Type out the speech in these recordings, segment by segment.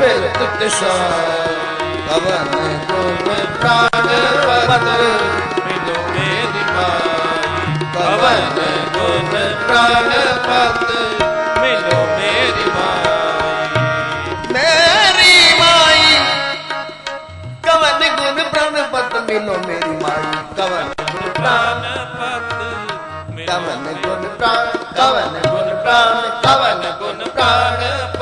ਫਿਰ ਤੁਤਸ਼ਾ ਕਵਨ ਗੁਣ ਪ੍ਰਾਨ ਪਤ ਮਿਲੋ ਮੇਰੀ ਮਾਈ ਕਵਨ ਗੁਣ ਪ੍ਰਾਨ ਪਤ ਮਿਲੋ ਮੇਰੀ ਮਾਈ ਮੇਰੀ ਮਾਈ ਕਵਨ ਗੁਣ ਪ੍ਰਾਨ ਪਤ ਮਿਲੋ ਮੇਰੀ ਮਾਈ ਕਵਨ ਗੁਣ ਪ੍ਰਾਨ ਪਤ ਕਵਨ ਗੁਣ ਪ੍ਰਾਨ ਕਵਨ ਗੁਣ ਪ੍ਰਾਨ ਕਵਨ ਗੁਣ ਪ੍ਰਾਨ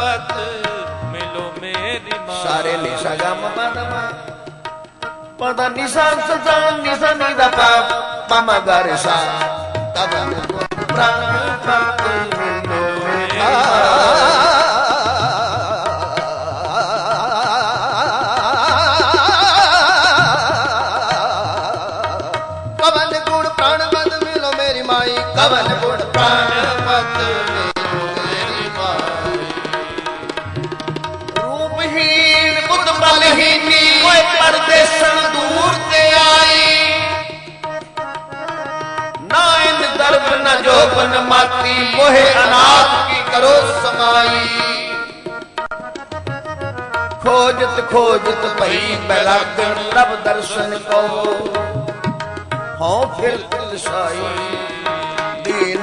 ਮੇਰੀ ਮਾਈ ਸਾਰੇ ਨਿਸ਼ਾ ਗਮ ਪਦਮਾ ਪਦ ਨਿਸ਼ਾ ਸਜਾ ਨਿਸ਼ਾ ਨਿਦਾ ਪਾ ਪਮ ਗਰ ਸਾ ਕਵਨ ਗੁਣ ਪ੍ਰਾਨ ਪਤ ਮਿਲੋ ਮੇਰੀ ਕਵਨ ਦਰਬ ਨ ਜੋਬਨ ਮਾਤੀ ਮੋਹਿ ਅਨਾਥ ਕੀ ਕਰੋ ਸਮਾਈ। ਖੋਜਤ ਖੋਜਤ ਭਈ ਬੈਲਾਗਣ ਪ੍ਰਭ ਦਰਸ਼ਨ ਕੋ ਹਉ ਫਿਰ ਦਿਲਸਾਈ ਦੀਨ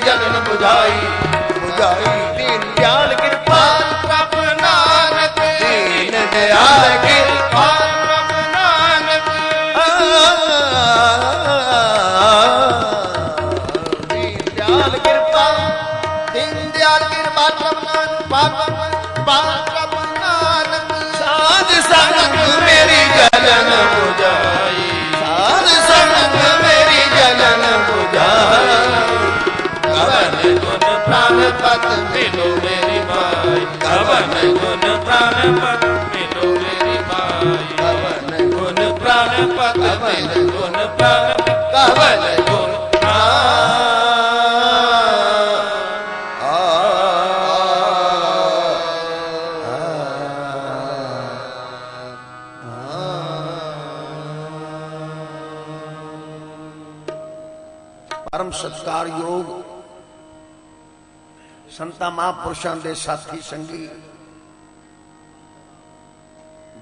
ਸੰਗ ਮੇਰੀ ਜਨਨ 부ਝਾਈ 부ਝਾਈ ਦੀਨ ਦਿਆਲ ਪਤ ਮਿਲੋ ਮੇਰੀ ਮਾਈ ਕਵਨ ਗੁਣ ਪ੍ਰਾਨ ਪਤ ਮਿਲੋ ਮੇਰੀ ਮਾਈ। ਕਵਨ ਗੁਣ ਪ੍ਰਾਨ ਪਤ ਮਿਲੋ ਗੁਣ ਪ੍ਰਾਨ ਕਵਨ ਗੁਣ ਪਰਮ ਸਤਕਾਰਯੋਗ ਸੰਤਾਂ ਮਹਾਂਪੁਰਸ਼ਾਂ ਦੇ ਸਾਥੀ ਸੰਗੀ,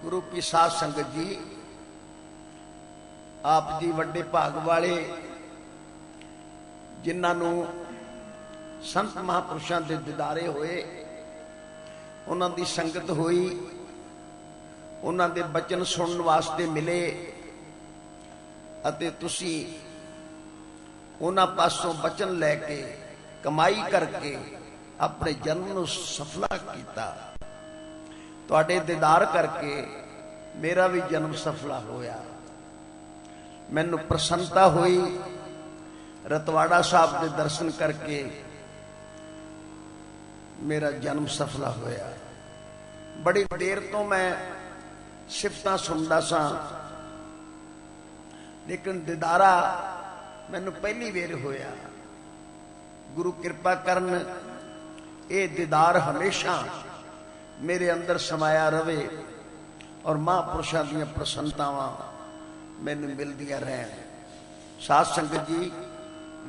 ਗੁਰੂ ਪੀ ਸਾਧ ਸੰਗਤ ਜੀ, ਆਪ ਜੀ ਵੱਡੇ ਭਾਗ ਵਾਲੇ, ਜਿਨ੍ਹਾਂ ਨੂੰ ਸੰਤ ਮਹਾਂਪੁਰਸ਼ਾਂ ਦੇ ਦਿਦਾਰੇ ਹੋਏ, ਉਹਨਾਂ ਦੀ ਸੰਗਤ ਹੋਈ, ਉਹਨਾਂ ਦੇ ਬਚਨ ਸੁਣਨ ਵਾਸਤੇ ਮਿਲੇ, ਅਤੇ ਤੁਸੀਂ ਉਹਨਾਂ ਪਾਸੋਂ ਬਚਨ ਲੈ ਕੇ, ਕਮਾਈ ਕਰਕੇ ਆਪਣੇ ਜਨਮ ਨੂੰ ਸਫਲਾ ਕੀਤਾ। ਤੁਹਾਡੇ ਦੀਦਾਰ ਕਰਕੇ ਮੇਰਾ ਵੀ ਜਨਮ ਸਫਲਾ ਹੋਇਆ। ਮੈਨੂੰ ਪ੍ਰਸੰਨਤਾ ਹੋਈ। ਰਤਵਾੜਾ ਸਾਹਿਬ ਦੇ ਦਰਸ਼ਨ ਕਰਕੇ ਮੇਰਾ ਜਨਮ ਸਫਲਾ ਹੋਇਆ। ਬੜੀ ਦੇਰ ਤੋਂ ਮੈਂ ਸਿਫਤਾਂ ਸੁਣਦਾ ਸਾਂ। ਲੇਕਿਨ ਦਿਦਾਰਾ ਮੈਨੂੰ ਪਹਿਲੀ ਵੇਰ ਹੋਇਆ। ਗੁਰੂ ਕਿਰਪਾ ਕਰਨ ਇਹ ਦੀਦਾਰ ਹਮੇਸ਼ਾ ਮੇਰੇ ਅੰਦਰ ਸਮਾਇਆ ਰਵੇ ਔਰ ਮਹਾਂਪੁਰਸ਼ਾਂ ਦੀਆਂ ਪ੍ਰਸੰਨਤਾਵਾਂ ਮੈਨੂੰ ਮਿਲਦੀਆਂ ਰਹਿਣ ਸਾਧ ਸੰਗਤ ਜੀ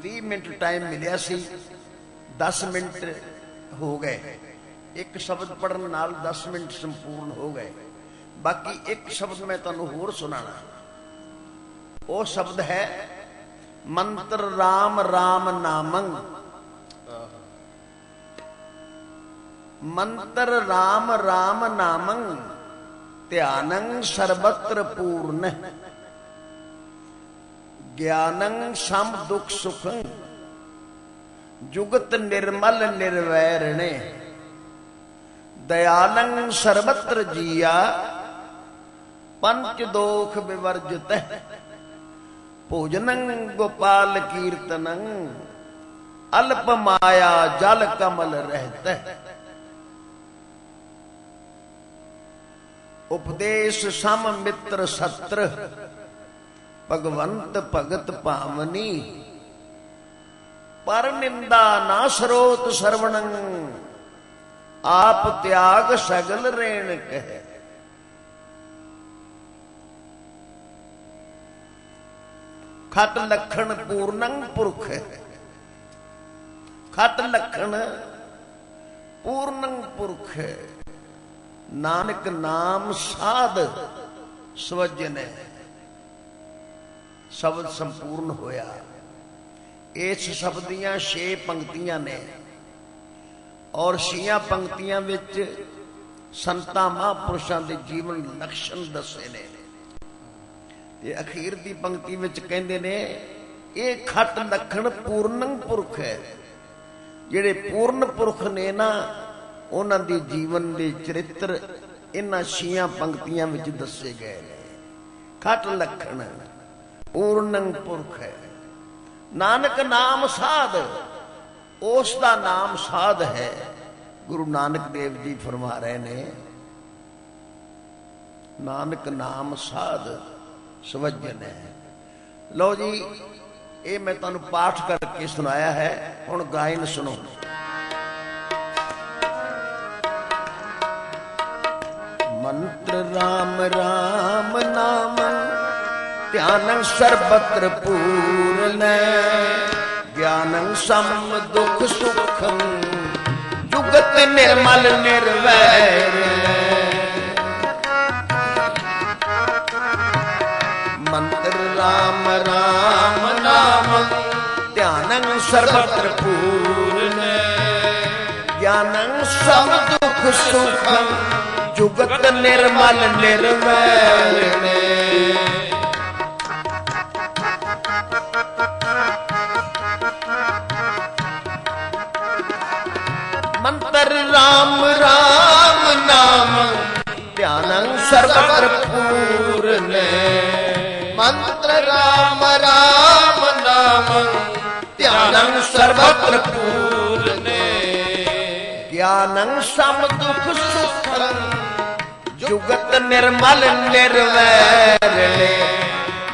20 ਮਿੰਟ ਟਾਈਮ ਮਿਲਿਆ ਸੀ 10 ਮਿੰਟ ਹੋ ਗਏ ਇੱਕ ਸ਼ਬਦ ਪੜਨ ਨਾਲ 10 ਮਿੰਟ ਸੰਪੂਰਨ ਹੋ ਗਏ ਬਾਕੀ ਇੱਕ ਸ਼ਬਦ ਮੈਂ ਤੁਹਾਨੂੰ ਹੋਰ ਸੁਣਾਣਾ ਉਹ ਸ਼ਬਦ ਹੈ ਮੰਤਰ RAM RAM ਨਾਮੰ ਮੰਤਰ RAM RAM ਨਾਮੰ ਧਿਆਨੰ ਸਰਬਤਰ ਪੂਰਨ। ਗਿਆਨੰ ਸਮ ਦੁਖ ਸੁਖੰ। ਜੁਗਤ ਨਿਰਮਲ ਨਿਰਵੈਰਣੇ। ਦਇਆਲੰ ਸਰਬਤਰ ਜੀਆ। ਪੰਚ ਦੋਖ ਵਿਵਰਜਤ। ਭੋਜਨੰ ਗੋਪਾਲ ਕੀਰਤਨੰ। ਅਲਪ ਮਾਇਆ ਜਲ ਕਮਲ ਰਹਿਤ। ਉਪਦੇਸ਼ ਸਮ ਮਿੱਤਰ ਸਤਰ, ਭਗਵੰਤ ਭਗਤ ਭਾਵਨੀ। ਪਰ ਨਿੰਦਾ ਨਾ ਸਰੋਤ ਸਰਵਣੰ, ਆਪ ਤਿਆਗ ਸਗਲ ਰੇਣ ਕਹਿ। ਖਟ ਲਖਣ ਪੂਰਨੰ ਪੁਰਖ ਖਟ ਲਖਣ ਪੂਰਨੰ ਪੁਰਖ ਨਾਨਕ ਨਾਮ ਸਾਧ ਸਵਜਨ ਸ਼ਬਦ ਸੰਪੂਰਨ ਹੋਇਆ। ਇਸ ਸ਼ਬਦ ਦੀਆਂ 6 ਪੰਕਤੀਆਂ ਨੇ। ਔਰ ਛੀਆਂ ਪੰਕਤੀਆਂ ਵਿੱਚ ਸੰਤਾਂ ਮਹਾਂਪੁਰਸ਼ਾਂ ਦੇ ਜੀਵਨ ਲਕਸ਼ਣ ਦੱਸੇ ਨੇ। ਤੇ ਅਖੀਰ ਦੀ ਪੰਕਤੀ ਵਿੱਚ ਕਹਿੰਦੇ ਨੇ, ਇਹ ਖੱਟ ਲਖਣ ਪੂਰਨੰ ਪੁਰਖ ਹੈ। ਜਿਹੜੇ ਪੂਰਨ ਪੁਰਖ ਨੇ ਨਾ ਉਹਨਾਂ ਦੇ ਜੀਵਨ ਦੇ ਚਰਿੱਤਰ ਇਹਨਾਂ ਛੀਆਂ ਪੰਕਤੀਆਂ ਵਿੱਚ ਦੱਸੇ ਗਏ ਨੇ। ਖਟ ਲਖਣ, ਪੂਰਨੰ ਪੁਰਖ ਹੈ। ਨਾਨਕ ਨਾਮ ਸਾਧ, ਉਸ ਦਾ ਨਾਮ ਸਾਧ ਹੈ। ਗੁਰੂ ਨਾਨਕ ਦੇਵ ਜੀ ਫਰਮਾ ਰਹੇ ਨੇ, ਨਾਨਕ ਨਾਮ ਸਾਧ ਸਵਜਨ ਹੈ। ਲਓ ਜੀ, ਇਹ ਮੈਂ ਤੁਹਾਨੂੰ ਪਾਠ ਕਰਕੇ ਸੁਣਾਇਆ ਹੈ, ਹੁਣ ਗਾਇਨ ਸੁਣੋ। ਮੰਤਰ RAM RAM ਨਾਮ, ਧਿਆਨ ਸਰਬਤਰ ਪੂਰਨੈ ਗਿਆਨੰ ਸਮ ਦੁਖ ਸੁਖੰ, ਜੁਗਤ ਨਿਰਮਲ ਨਿਰਵੈਰ ਮੰਤਰ RAM RAM ਨਾਮ, ਧਿਆਨ ਸਰਬਤਰ ਪੂਰਨੈ ਗਿਆਨੰ ਸਮ ਦੁਖ ਸੁਖੰ ਜੁਗਤ ਨਿਰਮਲ ਨਿਰਵੈਰ ਮੰਤਰ RAM RAM ਨਾਮ, ਧਿਆਨੰ ਸਰਬਤਰ ਪੂਰਨੈ ਮੰਤਰ ਰਾਮ ਰਾਮ ਨਾਮ, ਧਿਆਨੰ ਸਰਬਤਰ ਪੂਰਨੇ ਗਿਆਨੰ ਸਮ ਦੁਖ ਸੁਖੰ ਜੁਗਤ ਨਿਰਮਲ ਨਿਰਵੈਰਣੇ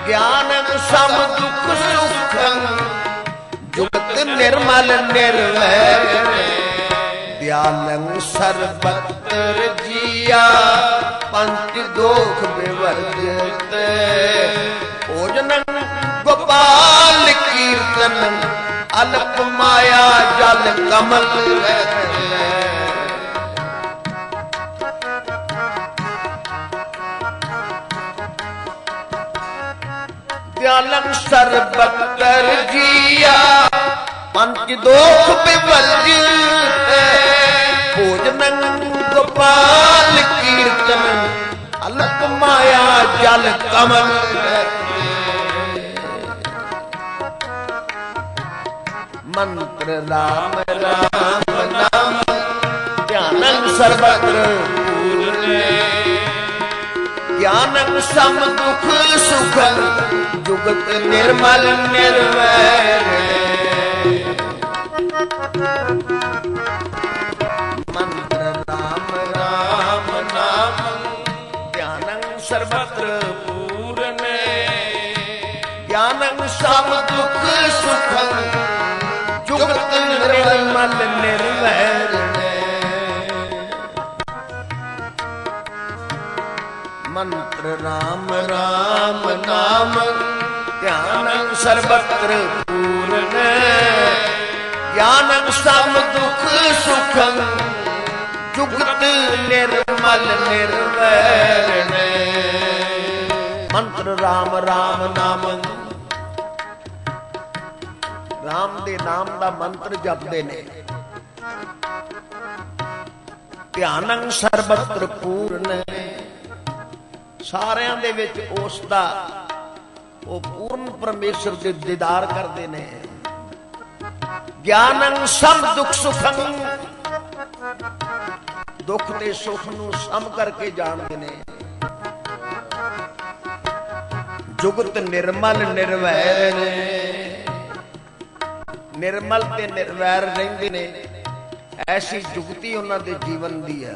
ਗਿਆਨੰ ਸਮ ਦੁਖ ਸੁਖੰ ਜੁਗਤ ਨਿਰਮਲ ਨਿਰਵੈਰਣੇ ਦਿਆਲੰ ਸਰਬਤਰ ਜੀਆ ਪੰਚ ਦੋਖ ਬਿਵਰਜਤ ਭੋਜਨੰ ਗੋਪਾਲ ਕੀਰਤਨ, ਅਲਪ ਮਾਇਆ ਜਲ ਕਮਲ ਰਹਿ ਦਿਆਲੰ ਸਰਬਤਰ ਜੀਆ। ਪੰਜ ਦੋਖ ਬਿਵਰਜਤ ਭੋਜਨੰ ਗੋਪਾਲ ਕੀਰਤਨ, ਅਲਪ ਮਾਇਆ ਜਲ ਕਮਲ ਮੰਤਰ ਰਾਮ ਰਾਮ ਨਾਮ ਧਿਆਨੰ ਸਰਬਤਰ ਗਿਆਨੰ ਸਮ ਦੁਖ ਸੁਖੰ ਜੁਗਤ ਨਿਰਮਲ ਨਿਰਵੈਰ ਮੰਤਰ ਰਾਮ ਰਾਮ, ਨਾਮ ਧਿਆਨੰ ਸਰਬਤਰ ਪੂਰਨੇ ਗਿਆਨੰ ਸਮ ਦੁਖ ਸੁਖੰ ਜੁਗਤ ਨਿਰਮਲ ਨਿਰਵੈਰ ਮੰਤਰ ਰਾਮ ਰਾਮ ਨਾਮ। ਧਿਆਨ ਸਰਬਤਰ ਪੂਰਨ ਗਿਆਨੰ ਸਭ ਦੁੱਖ ਸੁਖੰ। ਜੁਗਤ ਨਿਰਮਲ ਨਿਰਵੈਰ ਮੰਤਰ ਰਾਮ ਰਾਮ ਨਾਮ। ਰਾਮ ਦੇ ਨਾਮ ਦਾ ਮੰਤਰ ਜਪਦੇ ਨੇ। ਧਿਆਨੰ ਸਰਬਤਰ ਪੂਰਨ ਸਾਰਿਆਂ ਦੇ ਵਿੱਚ ਉਸ ਦਾ ਉਹ ਪੂਰਨ ਪਰਮੇਸ਼ਰ ਦੇ ਦੀਦਾਰ ਕਰਦੇ ਨੇ। ਗਿਆਨੰ ਸਭ ਦੁੱਖ ਸੁਖੰ, ਦੁੱਖ ਤੇ ਸੁਖ ਨੂੰ ਸਮ ਕਰਕੇ ਜਾਣਦੇ ਨੇ। ਜੁਗਤ ਨਿਰਮਲ ਨਿਰਵੈਰ ਨਿਰਮਲ ਤੇ ਨਿਰਵੈਰ ਰਹਿੰਦੇ ਨੇ। ਐਸੀ ਜੁਗਤੀ ਉਹਨਾਂ ਦੇ ਜੀਵਨ ਦੀ ਹੈ।